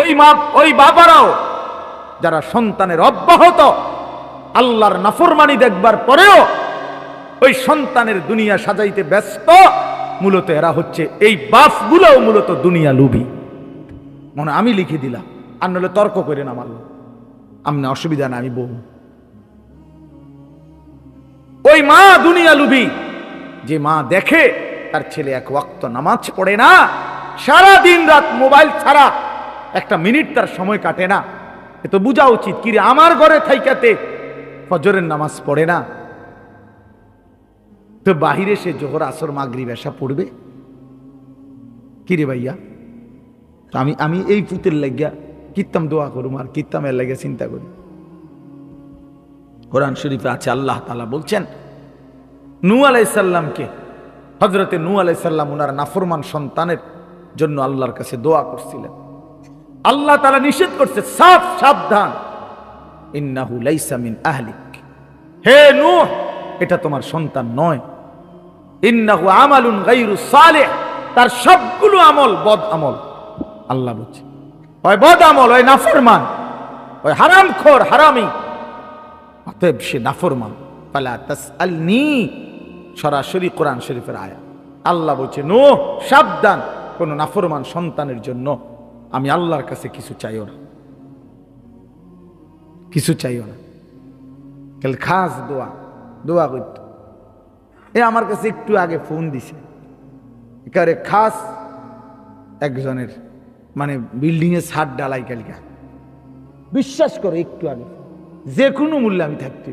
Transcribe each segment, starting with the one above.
ওই মা, ওই বাবারাও যারা সন্তানের অব্যাহত, আল্লাহর নাফরমানি দেখবার পরেও ওই সন্তানের দুনিয়া সাজাইতে ব্যস্ত, মূলত এরা হচ্ছে এই বাপগুলোও মূলত দুনিয়া লুবি মনে আমি লিখে দিলাম, আর নাহলে তর্ক করে না মারল আমনে অসুবিধা না আমি বউ। ওই মা দুনিয়া লুবি যে মা দেখে তার ছেলে এক ওয়াক্ত নামাজ পড়ে না সারা দিন রাত মোবাইল ছাড়া একটা মিনিট তার সময় কাটে না। এ তো বোঝা উচিত কিরে আমার ঘরে থাইকাতে ফজরের নামাজ পড়ে না। তো বাহিরে সে জোহর, আসর মাগরি বেশা পড়বে। কিরে ভাইয়া? আমি আমি এই পুতের লাগিয়া কিত্তাম দোয়া করুম আর কিত্তামের লাগিয়া চিন্তা করি। কোরআন শরীফে আছে, আল্লাহ তালা বলছেন নু আলাইসাল্লামকে হজরতে নু আলাইসাল্লাম ওনার নাফরমান সন্তানের জন্য আল্লাহর কাছে দোয়া করছিলেন। আল্লাহ তালা নিষেধ করছে, সাফ সাবধান। ইন্নাহু লাইসা মিন আহলিক। হে নূহ, এটা তোমার সন্তান নয়। ইন্নাহু আমালুন গাইরু সালেহ, তার সবগুলো আমল বদ আমল। আল্লাহ বলছে, ওই বদ আমল, ওই নাফরমান, ওই হারামখোর হারামি। অতএব সে নাফরমান। ফালা তাসআলনি, সরাসরি কোরআন শরীফের আয়া আল্লাহ বলছে নো সাবধান। কোন নাফরমান সন্তানের জন্য আমি আল্লাহর কাছে কিছু চাইও না। কিছু চাইও না। কাল খাস দোয়া দোয়া করত। এ আমার কাছে একটু আগে ফোন দিছে। একারে খাস একজনের মানে বিল্ডিং এর ছাদ ডালাই কালিকা। বিশ্বাস করো একটু আগে। যে কোনো মূল্যে আমি থাকতে।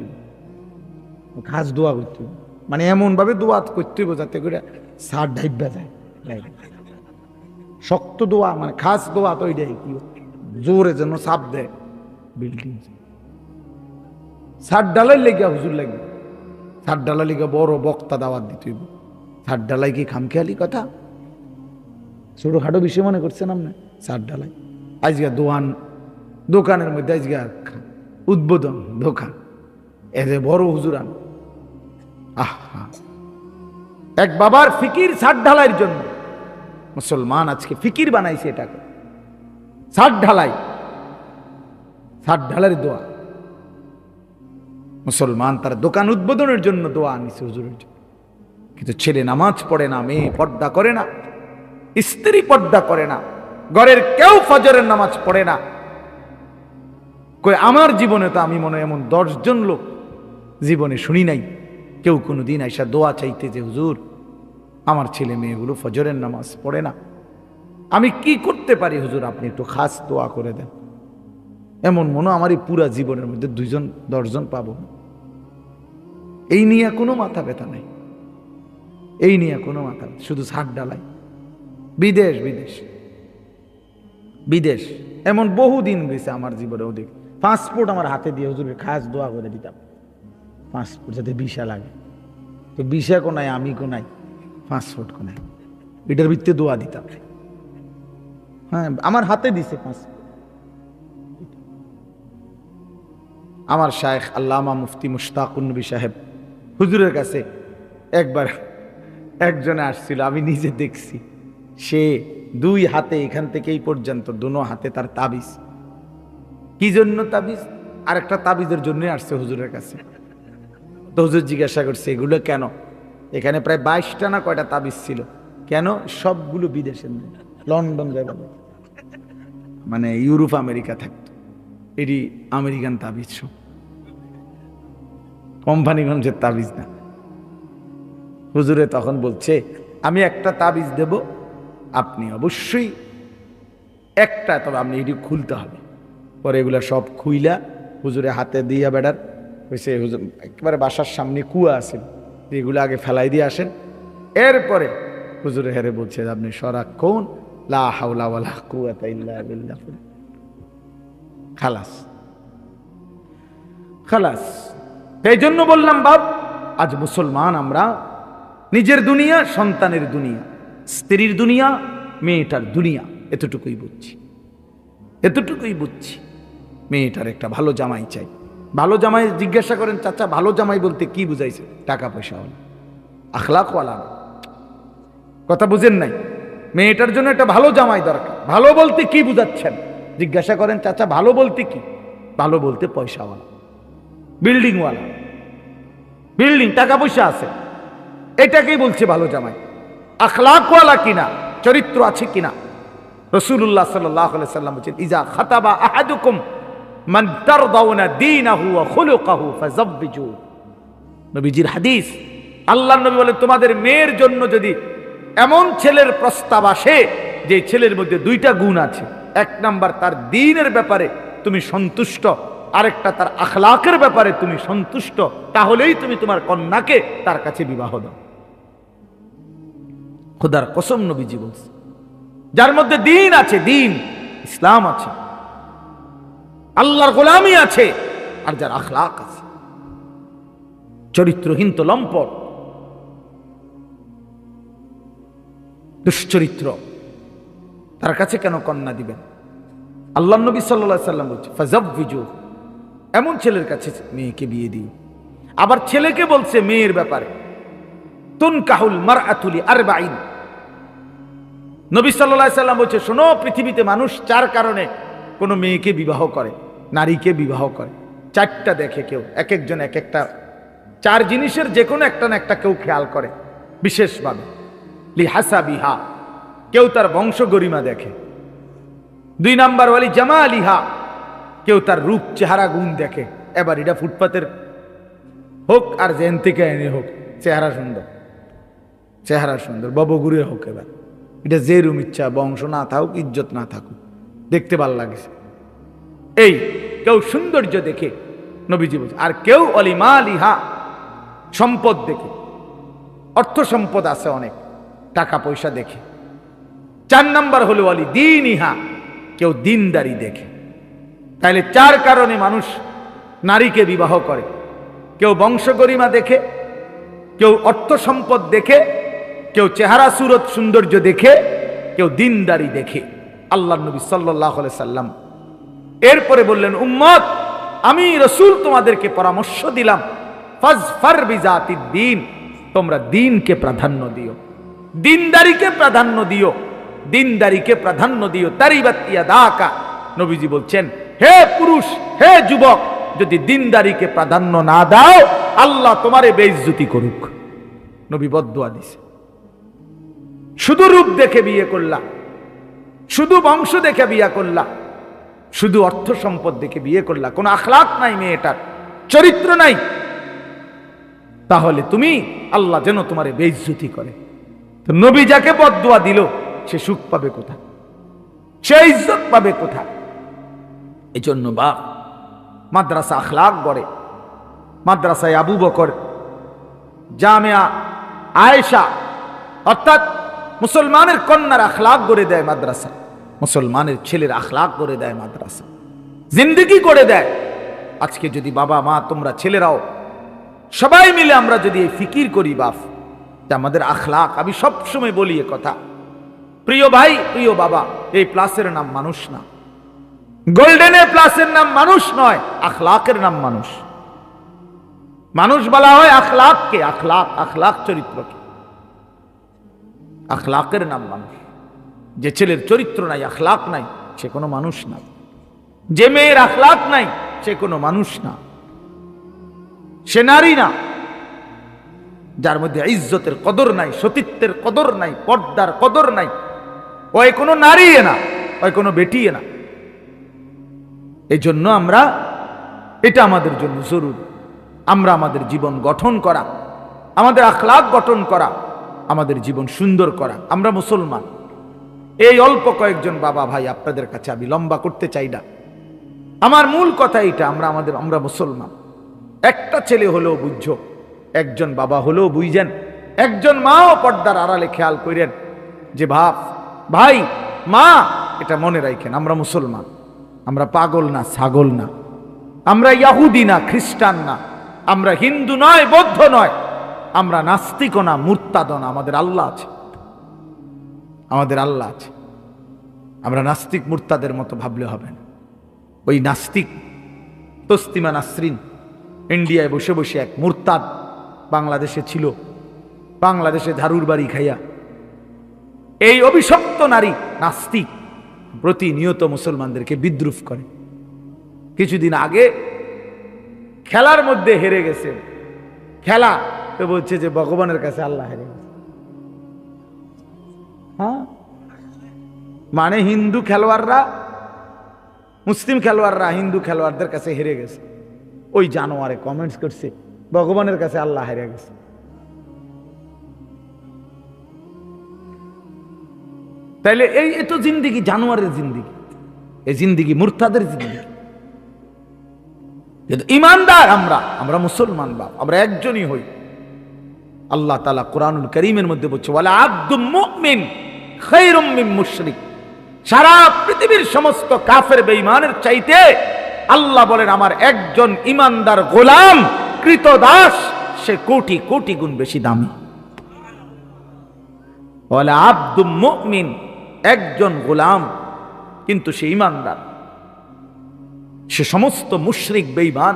খাস দোয়া করতে মানে এমন ভাবে দোয়া করতে যাতে করে ছাদ ঢাইবা যায়। শক্ত দোয়া মানে খাস দোয়া তো ওইটাই কি জোরে যেন সাপ দেয়। বিল্ডিং। ছাদ ডালাই লেগে হুজুর লাগে ছাদ ডালাই লেগে বড় বক্তা দাওয়াত দিতে ছাদ ডালাই কি খামখেয়ালি কথা? ছোটখাটো বিষয় মনে করছেন আপনি? ছাদ ডালাই। আজকে দোয়ান দোকানের মধ্যে আজকে উদ্বোধন দোকান। এ যে বড় হুজুরান আহা। এক বাবার ফিকির ছাদ ঢালাইয়ের জন্য। মুসলমান আজকে ফিকির বানাইছে এটাকে। ছাদ ঢালাই। ছাদ ঢালার দোয়া। মুসলমান তার দোকান উদ্বোধনের জন্য দোয়া আনিছে হুজুরের জন্য। কিন্তু ছেলে নামাজ পড়ে না, মেয়ে পর্দা করে না, স্ত্রী পর্দা করে না, ঘরের কেউ ফজরের নামাজ পড়ে না। কই আমার জীবনে তো আমি মনে এমন দশজন লোক জীবনে শুনি নাই। কেউ কোনো দিন আইসা দোয়া চাইতে যে, হুজুর আমার ছেলে মেয়েগুলো ফজরের নামাজ পড়ে না। আমি কি করতে পারি? হুজুর, আপনি একটু খাস দোয়া করে দেন। এমন মনে আমার এই পুরা জীবনের মধ্যে দুইজন, দশজন পাব। এই নিয়ে কোনো মাথা ব্যথা নাই। এই নিয়ে কোনো মাথা শুধু ছাদ ডালাই বিদেশ বিদেশ। বিদেশ। এমন বহু দিন গেছে আমার জীবনে ওদিক। পাসপোর্ট আমার হাতে দিয়ে হুজুরের খাস দোয়া করে দিতাম। পাসপোর্ট যাতে ভিসা লাগে। তো ভিসা কোনায় আমি পাসপোর্ট কোনায় এটার ভিত্তিতে দোয়া দিতাম হ্যাঁ আমার হাতে দিছে পাসপোর্ট আমার শায়েখ আল্লামা মুফতি মুশতাকুন্নবী সাহেব হুজুরের কাছে একবার একজনে আসছিল, আমি নিজে দেখছি। সে দুই হাতে এখান থেকে এই পর্যন্ত, দুনো হাতে তার তাবিজ। কি জন্য তাবিজ? আর একটা তাবিজের জন্যই আসছে হুজুরের কাছে। তো হুজুর জিজ্ঞাসা করছে, এগুলো কেন? এখানে প্রায় বাইশটা না কয়টা তাবিজ ছিল? কেন? সবগুলো বিদেশের না। লন্ডন যাবে মানে ইউরোপ, আমেরিকা থাকতো। এটি আমেরিকান তাবিজ সব। কোম্পানিগঞ্জের তাবিজ না। হুজুরে তখন বলছে, আমি একটা তাবিজ দেব, আপনি অবশ্যই একটা, তবে আপনি এটি খুলতে হবে। পরে এগুলা সব খুইলা হুজুরে হাতে দিয়া বেড়ার হয়েছে হুজুর, একেবারে বাসার সামনে কুয়া আছে। এগুলো আগে ফেলাই দিয়ে আসেন। এরপরে হুজুরে হেরে বলছে, আপনি সারাক্ষণ, লা হাওলা ওয়ালা কুয়াতা ইল্লা খালাস। খালাস। এই জন্য বললাম, বাপ, আজ মুসলমান আমরা, নিজের দুনিয়া, সন্তানের দুনিয়া, স্ত্রীর দুনিয়া, মেয়েটার দুনিয়া, এতটুকুই বুঝছি। এতটুকুই বুঝছি। মেয়েটার একটা ভালো জামাই চাই। ভালো জামাই জিজ্ঞাসা করেন, চাচা, ভালো জামাই বলতে কি বুঝাইছে? টাকা পয়সা হল আখলাকওয়ালা না। কথা বুঝেন নাই? মেয়েটার জন্য একটা ভালো জামাই দরকার। ভালো বলতে কি বুঝাচ্ছেন? জিজ্ঞাসা করেন, চাচা, ভালো বলতে কি? ভালো বলতে পয়সাওয়ালা। বিল্ডিংওয়ালা। বিল্ডিং, টাকা পয়সা আছে। এটাকেই বলছে ভালো জামাই। আখলাকওয়ালা কিনা? চরিত্র আছে কিনা? রসুল্লাহ সাল্লাহ সাল্লাম বলছেন, ইজা খাতাবা আহাদুকুম মান তারদাউনা দীনাহু ওয়া খুলুকাহু ফাযাব্বিজু। নবীজির হাদিস, আল্লাহ নবী বলে তোমাদের মেয়ের জন্য যদি এমন ছেলের প্রস্তাব আসে, যে ছেলের মধ্যে দুইটা গুণ আছে, এক নাম্বার তার দিনের ব্যাপারে তুমি সন্তুষ্ট, আরেকটা তার আখলাকের ব্যাপারে তুমি সন্তুষ্ট, তাহলেই তুমি তোমার কন্যাকে তার কাছে বিবাহ দাও। খোদার কসম নবীজি বলছে। যার মধ্যে দিন আছে, দিন, ইসলাম আছে আল্লাহর গোলামি আছে, আর যার আখলাক আছে। চরিত্রহীন তো লম্পট। দুশ্চরিত্র, তার কাছে কেন কন্যা দিবেন? আল্লাহ নবী সাল্লা সাল্লাম বলছে ফাজাবিজু এমন ছেলের কাছে মেয়েকে বিয়ে দিও আবার ছেলেকে বলছে, মেয়ের ব্যাপারে। তুন কাহুল মার আতুলি আর বাইন নবী সাল্লাহ সাল্লাম বলছে, শোনো, পৃথিবীতে মানুষ চার কারণে কোনো মেয়েকে বিবাহ করে। নারীকে বিবাহ করে। চারটা দেখে কেউ এক একজন এক একটা চার জিনিসের যে কোনো একটা না একটা কেউ খেয়াল করে, বিশেষভাবে। লিহাসা বিহা কেউ তার বংশ গরিমা দেখে। দুই নাম্বার ওয়ালি জামা আলিহা কেউ তার রূপ, চেহারা, গুণ দেখে। এবার এটা ফুটপাতের হোক আর জেন থেকে এনে হোক, চেহারা সুন্দর। চেহারা সুন্দর, ববগুড়ে হোক এবার। এটা যে রুম ইচ্ছা, বংশ না থাকুক, ইজ্জত না থাকুক। দেখতে ভালো লাগছে এই কেউ সৌন্দর্য দেখে নবীজি বলছে, আর কেউ অলিমা লিহা সম্পদ দেখে। অর্থ সম্পদ আছে অনেক, টাকা পয়সা দেখে। চার নাম্বার হলো অলি দিন ইহা কেউ দিনদারি দেখে। তাইলে চার কারণে মানুষ নারীকে বিবাহ করে। কেউ বংশগরিমা দেখে, কেউ অর্থ সম্পদ দেখে, কেউ চেহারা, সুরত, সৌন্দর্য দেখে, কেউ দিনদারি দেখে। আল্লাহ নবী সাল্লাহ সাল্লাম এরপরে বললেন, উম্মত, আমি রসুল তোমাদেরকে পরামর্শ দিলাম। দিন, তোমরা দিনকে প্রাধান্য দিও। দিনদারিকে প্রাধান্য দিও। দিনদারিকে প্রাধান্য দিও। দাকা নবীজি বলছেন, হে পুরুষ, হে যুবক, যদি দিনদারিকে প্রাধান্য না দাও, আল্লাহ তোমারে বেইজ্জতি করুক। নবী বদুয়া দিছে। শুধু রূপ দেখে বিয়ে করলা, শুধু বংশ দেখে বিয়ে করলা শুধু অর্থ সম্পদ দেখে বিয়ে করলা। কোনো আখলাক নাই মেয়েটার, চরিত্র নাই। তাহলে তুমি আল্লাহ যেন তোমার বেইজ্জতি করে। তো নবী যাকে বদুয়া দিল, সে সুখ পাবে কোথায়? সে ইজ্জত পাবে কোথায়? এই জন্য বাপ, মাদ্রাসা আখলাক গড়ে। মাদ্রাসায় আবু বকর, জামিয়া, আয়েশা, অর্থাৎ মুসলমানের কন্যার আখলাক গড়ে দেয় মাদ্রাসা। মুসলমানের ছেলের আখলাক করে দেয় মাদ্রাসা। জিন্দগি করে দেয়। আজকে যদি বাবা, মা, তোমরা ছেলেরাও, সবাই মিলে আমরা যদি এই ফিকির করি বাপ যে আমাদের আখলাক। আমি সবসময় বলি এ কথা। প্রিয় ভাই, প্রিয় বাবা, এই প্লাসের নাম মানুষ না। গোল্ডেনে প্লাসের নাম মানুষ নয়, আখলাকের নাম মানুষ। মানুষ বলা হয় আখলাককে। আখলাক আখলাক চরিত্রকে। আখলাকের নাম মানুষ। যে ছেলের চরিত্র নাই, আখলাক নাই, সে কোনো মানুষ না। যে মেয়ের আখলাক নাই, সে কোনো মানুষ না। সে নারী না। যার মধ্যে ইজ্জতের কদর নাই, সতীত্বের কদর নাই, পর্দার কদর নাই, ওই কোনো নারী না, ওই কোনো বেটিয়ে না। এই জন্য আমরা, এটা আমাদের জন্য জরুরি। আমরা আমাদের জীবন গঠন করা, আমাদের আখলাক গঠন করা, আমাদের জীবন সুন্দর করা। আমরা মুসলমান। এই অল্প কয়েকজন বাবা ভাই আপনাদের কাছে আমি লম্বা করতে চাই না। আমার মূল কথা এটা আমরা আমাদের, আমরা মুসলমান। একটা ছেলে হলেও বুঝছ, একজন বাবা হলেও বুঝছেন একজন মাও পর্দার আড়ালে খেয়াল করেন যে ভাব ভাই, মা, এটা মনে রাখেন, আমরা মুসলমান। আমরা পাগল না, ছাগল না। আমরা ইয়াহুদি না, খ্রিস্টান না। আমরা হিন্দু নয়, বৌদ্ধ নয়। আমরা নাস্তিকও না, মূর্তাদ না, আমাদের আল্লাহ আছে। আমাদের আল্লাহ আছে। আমরা নাস্তিক মূর্তাদের মতো ভাবলে হবে না। ওই নাস্তিক তস্তিমা নাসরিন ইন্ডিয়ায় বসে বসে এক মুরতাদ বাংলাদেশে ছিল। বাংলাদেশে ঝাড়ুর বাড়ি খাইয়া। এই অভিশপ্ত নারী নাস্তিক প্রতিনিয়ত মুসলমানদেরকে বিদ্রুপ করে। কিছুদিন আগে খেলার মধ্যে হেরে গেছে। খেলা তো বলছে যে ভগবানের কাছে আল্লাহ হেরে গেছে। হ্যাঁ? মানে হিন্দু খেলোয়াড়রা, মুসলিম খেলোয়াড়রা হিন্দু খেলোয়াড়দের কাছে হেরে গেছে। ওই জানোয়ারে কমেন্টস করছে, ভগবানের কাছে আল্লাহ হেরে গেছে। তাইলে এই এ তো জিন্দিগি, জানোয়ারের জিন্দিগি। এই জিন্দিগি মূর্তাদের জিন্দিগি। কিন্তু ইমানদার আমরা আমরা মুসলমান বাপ, আমরা একজনই হই। আল্লাহ তালা কোরআনুল করিমের মধ্যে বলছে বলে আব্দুল মুমিন। সারা পৃথিবীর সমস্ত কাফের বেঈমানের চাইতে আল্লাহ বলেন, আমার একজন ইমানদার গোলাম, কৃতদাস, সে কোটি কোটি গুণ বেশি দামি। বলে আব্দুল মুমিন, একজন গোলাম, কিন্তু সে ইমানদার সে সমস্ত মুশরিক বেঈমান,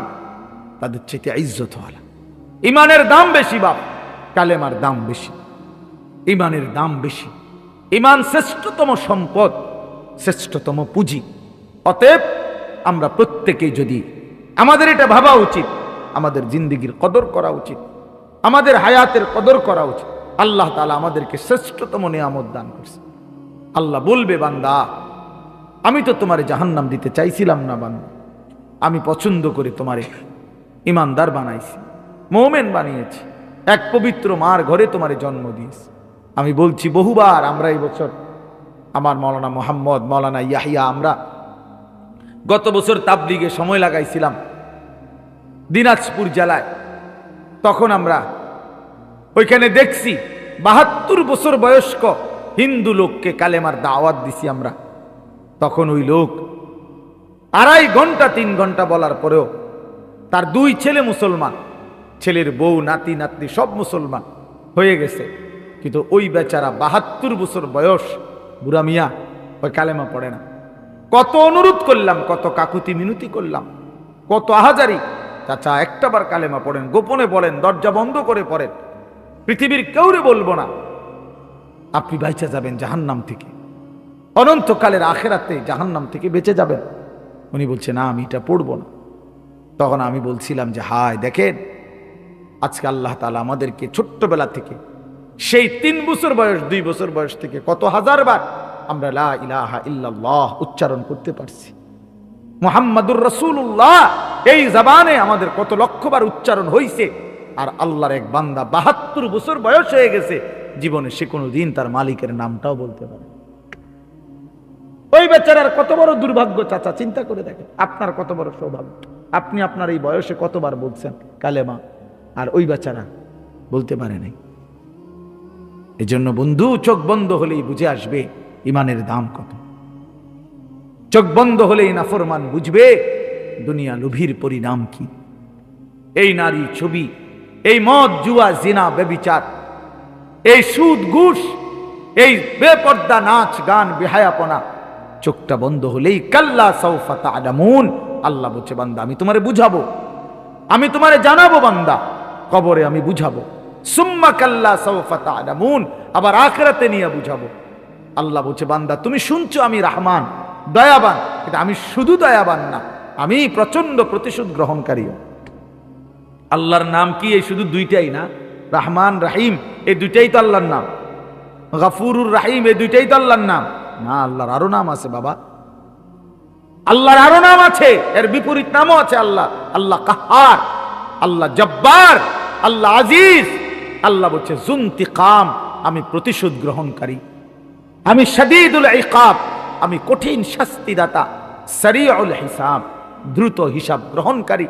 তাদের চাইতে ইজ্জত হলা ইমানের দাম বেশি বাপ, কালেমার দাম বেশি। ইমানের দাম বেশি। ইমান শ্রেষ্ঠতম সম্পদ, শ্রেষ্ঠতম পুঁজি। অতএব আমরা প্রত্যেকেই যদি আমাদের এটা ভাবা উচিত, আমাদের জিন্দিগির কদর করা উচিত, আমাদের হায়াতের কদর করা উচিত, আল্লাহ তালা আমাদেরকে শ্রেষ্ঠতম নিয়ামত দান করছে। আল্লাহ বলবে, বান্দা, আমি তো তোমারে জাহান্নাম দিতে চাইছিলাম না, বান্দা। আমি পছন্দ করে তোমারে ইমানদার বানাইছি, মোমেন বানিয়েছি, এক পবিত্র মার ঘরে তোমারে জন্ম দিয়েছি। আমি বলছি বহুবার আমরা এই বছর আমার মৌলানা মোহাম্মদ, মৌলানা ইয়াহিয়া, আমরা গত বছর তাবলিগে সময় লাগাইছিলাম দিনাজপুর জেলায়। তখন আমরা ওইখানে দেখছি বাহাত্তর বছর বয়স্ক হিন্দু লোককে কালেমার দাওয়াত দিছি আমরা। তখন ওই লোক আড়াই ঘণ্টা, তিন ঘণ্টা বলার পরেও তার দুই ছেলে মুসলমান, ছেলের বউ, নাতি, নাতনি সব মুসলমান হয়ে গেছে। কিন্তু ওই বেচারা বাহাত্তর বছর বয়স, বুড়া মিয়া, ওই কালেমা পড়ে না। কত অনুরোধ করলাম, কত কাকুতি মিনতি করলাম, কত আহাজারি। চাচা, একটাবার কালেমা পড়েন, গোপনে বলেন, দরজা বন্ধ করে পড়েন। পৃথিবীর কেউরে বলব না। আপনি বাইচা যাবেন জাহান্নাম থেকে। অনন্তকালের আখেরাতে জাহান্নাম থেকে বেঁচে যাবেন। উনি বলছে, না, আমি এটা পড়ব না। তখন আমি বলছিলাম যে, হায়, দেখেন, আজকে আল্লাহ তালা আমাদেরকে ছোট্টবেলা থেকে সেই তিন বছর বয়স, দুই বছর বয়স থেকে কত হাজার বার আমরা লা ইলাহা ইল্লাল্লাহ উচ্চারণ করতে পারছি। মোহাম্মদুর রসুল্লাহ এই জবানে আমাদের কত লক্ষবার উচ্চারণ হইছে। আর আল্লাহর এক বান্দা বাহাত্তর বছর বয়স হয়ে গেছে, জীবনে সে কোনো দিন তার মালিকের নামটাও বলতে পারে ওই বেচারার কত বড় দুর্ভাগ্য, চাচা, চিন্তা করে দেখেন, আপনার কত বড় সৌভাগ্য। আপনি আপনার এই বয়সে কতবার বলছেন কালেমা, আর ওই বেচারা বলতে পারে নাই। এজন্য বন্ধু, চোখ বন্ধ হলেই বুঝে আসবে ইমানের দাম কত। চোখ বন্ধ হলেই নাফরমান বুঝবে দুনিয়া লোভীর পরিণাম কি। এই নারী ছবি, এই মদ, জুয়া, জিনা বেবিচার এই সুদ, ঘুষ, এই বেপর্দা নাচ, গান, বেহায়াপনা, চোখটা বন্ধ হলেই কাল্লা সৌফাতা আদামুন আল্লাহ বলছে, বান্দা, আমি তোমারে বুঝাবো, আমি তোমারে জানাব, বান্দা, কবরে আমি বুঝাবো। আদামুন আবার আখরাতে নিয়ে বুঝাবো। আল্লাহ বলছে, বান্দা, তুমি শুনছো আমি রাহমান, দয়াবান। কিন্তু আমি শুধু দয়াবান না, আমি প্রচণ্ড প্রতিশোধ গ্রহণকারীও। আল্লাহর নাম কি? এই শুধু দুইটাই না। রাহমান, রাহিম, এই দুইটাই তো আল্লাহর নাম। গাফুরুর রাহিম, এই দুইটাই তো আল্লাহর নাম। না, আল্লাহর আরও নাম আছে বাবা। আল্লাহর আরও নাম আছে, এর বিপরীত নামও আছে আল্লাহ। আল্লাহ কাহার, আল্লাহ জব্বার, আল্লাহ আজিজ। আল্লাহ বলছে, জুন্তিকাম, আমি প্রতিশোধ গ্রহণকারী। আমি শদীদুল ইকাব, আমি কঠিন শাস্তিদাতা, সরিউল হিসাব, দ্রুত হিসাব গ্রহণকারী।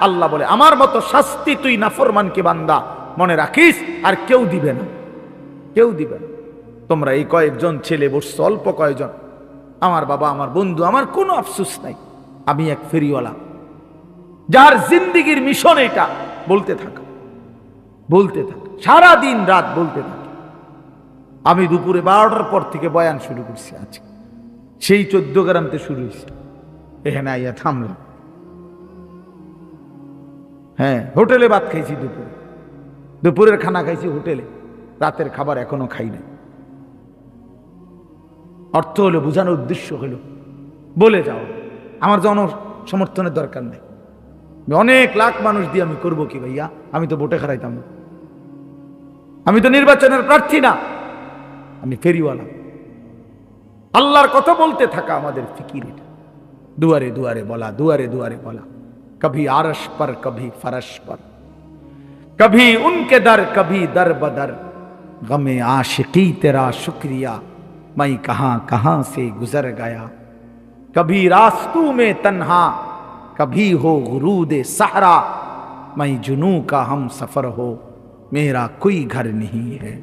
আল্লাহ বলে, আমার মতো শাস্তি তুই নাফরমানকে বান্দা, মনে রাখিস, আর কেউ দিবে না। কেউ দিবে না। তোমরা এই কয়েকজন ছেলে বসছো, অল্প কয়েকজন আমার বাবা, আমার বন্ধু, আমার কোনো আফসুস নাই। আমি এক ফেরিওয়ালা। যার জিন্দিগির মিশন এটা, বলতে থাকা। বলতে থাকা। সারা দিন রাত বলতে থাকি। আমি দুপুরে বারোটার পর থেকে বয়ান শুরু করছি আজকে। সেই চোদ্দ গ্রামতে শুরু হয়েছে। এখানে আইয়া থামলাম। হ্যাঁ হোটেলে ভাত খাইছি দুপুরে। দুপুরের খানা খাইছি হোটেলে। রাতের খাবার এখনও খাই নাই। অর্থ হলো, বোঝানোর উদ্দেশ্য হলো, বলে যাও। আমার জন সমর্থনের দরকার নেই। অনেক লাখ মানুষ দিয়ে আমি করব কি ভাইয়া আমি তো ভোটে খারাইতাম না আমি তো নির্বাচনের প্রার্থী না আমি ফেরিওয়ালা আল্লাহর কথা বলতে থাকা আমাদের ফিকির এটা দুয়ারে দুয়ারে বলা দুয়ারে দুয়ারে বলা কভি আরস পর কভি ফরস পর कभी उनके दर कभी दर बदर गमे आशिकी तेरा शुक्रिया मैं कहां कहां से गुजर गया कभी रास्तों में तन्हा کبھی ہو غرود صحرا، میں جنوں کا ہم سفر ہو، میرا کوئی گھر نہیں ہے۔